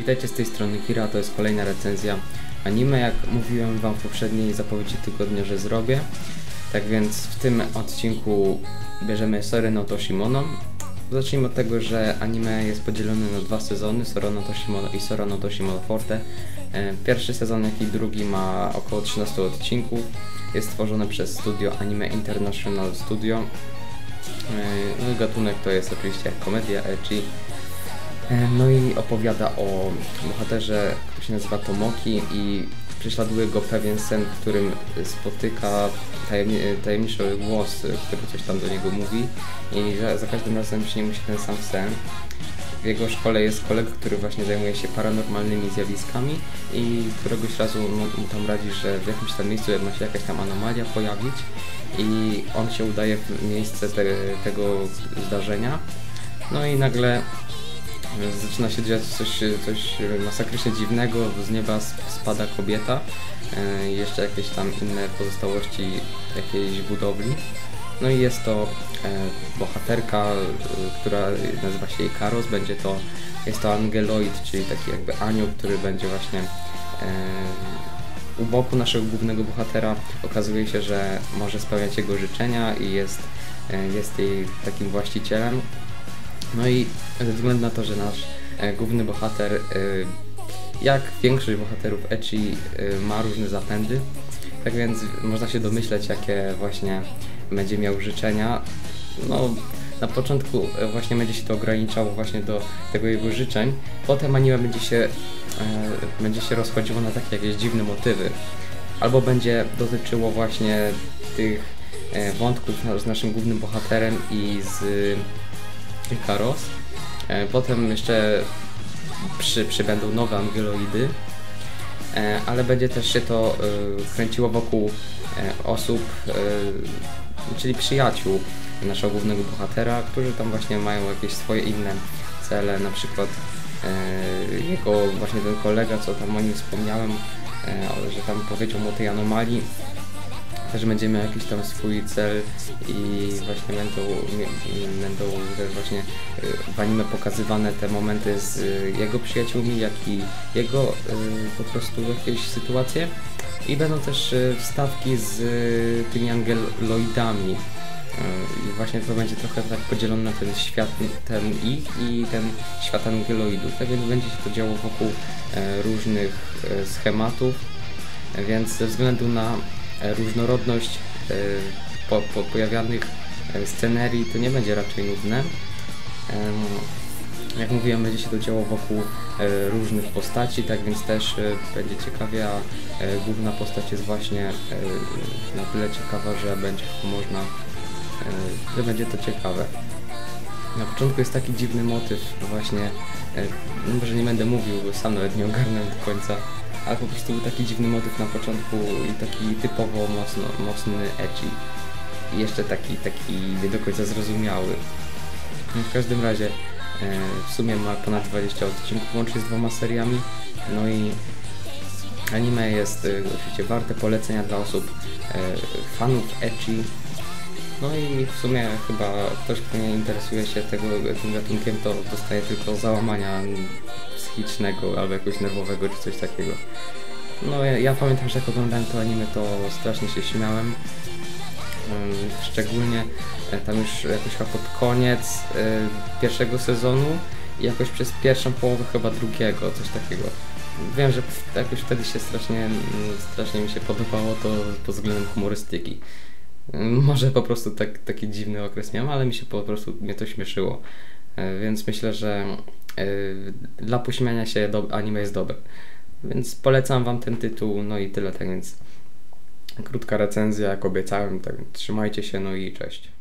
Witajcie z tej strony Kira, to jest kolejna recenzja anime, jak mówiłem wam w poprzedniej zapowiedzi tygodnia, że zrobię. Tak więc w tym odcinku bierzemy Sory no Toshimono. Zacznijmy od tego, że anime jest podzielone na dwa sezony, Sora no Toshimono i Sora no Toshimono Forte. E, Pierwszy sezon, jak i drugi ma około 13 odcinków. Jest stworzone przez studio Anime International Studio. E, gatunek to jest oczywiście komedia ecchi. E, No i opowiada o bohaterze, który się nazywa Tomoki i prześladuje go pewien sen, w którym spotyka tajemni tajemniczy głos, który coś tam do niego mówi i za, za każdym razem śni mu ten sam sen. W jego szkole jest kolega, który właśnie zajmuje się paranormalnymi zjawiskami i któregoś razu mu, mu tam radzi, że w jakimś tam miejscu ma się jakaś tam anomalia pojawić i on się udaje w miejsce te, tego zdarzenia. No i nagle zaczyna się dziać coś, coś masakrycznie dziwnego, z nieba sp- spada kobieta, e, jeszcze jakieś tam inne pozostałości jakiejś budowli. No i jest to e, bohaterka, e, która nazywa się Ikaros, będzie to, jest to angeloid, czyli taki jakby anioł, który będzie właśnie u boku naszego głównego bohatera. Okazuje się, że może spełniać jego życzenia i jest, jest jej takim właścicielem. No i ze względu na to, że nasz e, główny bohater, e, jak większość bohaterów Echi, e, ma różne zapędy, tak więc można się domyśleć, jakie właśnie będzie miał życzenia. No, na początku właśnie będzie się to ograniczało właśnie do tego jego życzeń, potem anime będzie się, będzie się rozchodziło na takie jakieś dziwne motywy. Albo będzie dotyczyło właśnie tych wątków z naszym głównym bohaterem i z Ikaros. E, Potem jeszcze przy, przybędą nowe angeloidy, E, ale będzie też się to e, kręciło wokół osób, czyli przyjaciół naszego głównego bohatera, którzy tam właśnie mają jakieś swoje inne cele, na przykład jego właśnie ten kolega, co tam o nim wspomniałem, że tam powiedział mu o tej anomalii, też będzie miał jakiś tam swój cel i właśnie będą, będą też właśnie y, w anime pokazywane te momenty z y, jego przyjaciółmi, jak i jego y, po prostu jakieś sytuacje i będą też wstawki z tymi angeloidami. I właśnie to będzie trochę tak podzielone na ten świat, ten ich i ten świat angeloidów. Tak więc będzie się to działo wokół różnych schematów, więc ze względu na różnorodność e, po, po, pojawianych e, scenerii to nie będzie raczej nudne. Jak mówiłem, będzie się to działo wokół e, różnych postaci, tak więc też e, będzie ciekawie, a e, główna postać jest właśnie e, na tyle ciekawa, że będzie można, e, że będzie to ciekawe. Na początku jest taki dziwny motyw, właśnie, e, no może nie będę mówił, bo sam nawet nie ogarnę do końca, ale po prostu był taki dziwny motyw na początku i taki typowo mocno, mocny edgy. I jeszcze taki, taki nie do końca zrozumiały. No, W każdym razie e, w sumie ma ponad 20 odcinków łącznie z dwoma seriami. No i anime jest e, oczywiście warte polecenia dla osób e, fanów ecchi. No i w sumie chyba ktoś, kto nie interesuje się tego, tym gatunkiem, to dostaje tylko załamania psychicznego albo jakiegoś nerwowego czy coś takiego. No ja, ja pamiętam, że jak oglądałem to anime, to strasznie się śmiałem. Szczególnie e, tam już jakoś chyba pod koniec e, pierwszego sezonu i jakoś przez pierwszą połowę chyba drugiego, coś takiego. Wiem, że jakoś wtedy się strasznie, strasznie mi się podobało to pod względem humorystyki. Może po prostu tak, taki dziwny okres miałem, ale mi się po prostu mnie to śmieszyło. E, Więc myślę, że dla pośmiania się do, anime jest dobre. Więc polecam wam ten tytuł, no i tyle, tak więc krótka recenzja, jak obiecałem, tak trzymajcie się, no i cześć.